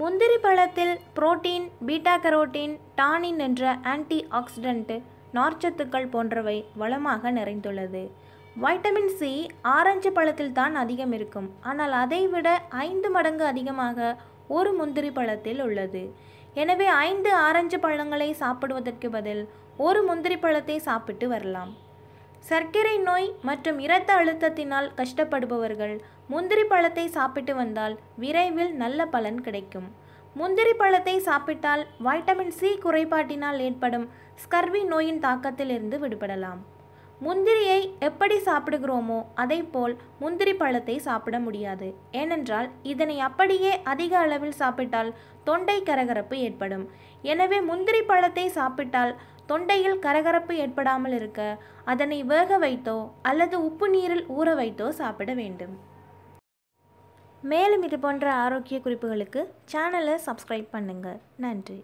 முந்திரி பழத்தில் protein beta carotene tannin என்ற ஆன்டி ஆக்சிடென்ட்டு நார்ச்சத்துக்கள் போன்றவை வளமாக நிறைந்துள்ளது. வைட்டமின் சி ஆரஞ்சு பழத்தில் தான் அதிகம் இருக்கும். ஆனால் அதைவிட ஐந்து மடங்கு அதிகமாக ஒரு முந்திரி பழத்தில் உள்ளது. எனவே ஐந்து ஆரஞ்சு பழங்களை சாப்பிடுவதற்கு பதில் ஒரு முந்திரி பழத்தை சாப்பிட்டு வரலாம். சர்க்கரை நோய் மற்றும் இரத்த அழுத்தத்தினால் கஷ்டப்படுபவர்கள் முந்திரி பழத்தை சாப்பிட்டு வந்தால் விரைவில் நல்ல பலன் கிடைக்கும். முந்திரி பழத்தை சாப்பிட்டால் வைட்டமின் சி குறைபாட்டினால் ஏற்படும் ஸ்கர்வி நோயின் தாக்கத்திலிருந்து விடுபடலாம். முந்திரியை எப்படி சாப்பிடுகிறோமோ அதைப்போல் முந்திரி பழத்தை சாப்பிட முடியாது. ஏனென்றால் இதனை அப்படியே அதிக அளவில் சாப்பிட்டால் தொண்டை கரகரப்பு ஏற்படும். எனவே முந்திரி பழத்தை சாப்பிட்டால் தொண்டையில் கரகரப்பு ஏற்படாமல் இருக்க அதனை வேக வைத்தோ அல்லது உப்பு நீரில் ஊற வைத்தோ சாப்பிட வேண்டும். மேலும் இது போன்ற ஆரோக்கிய குறிப்புகளுக்கு சேனலை சப்ஸ்கிரைப் பண்ணுங்கள் நன்றி.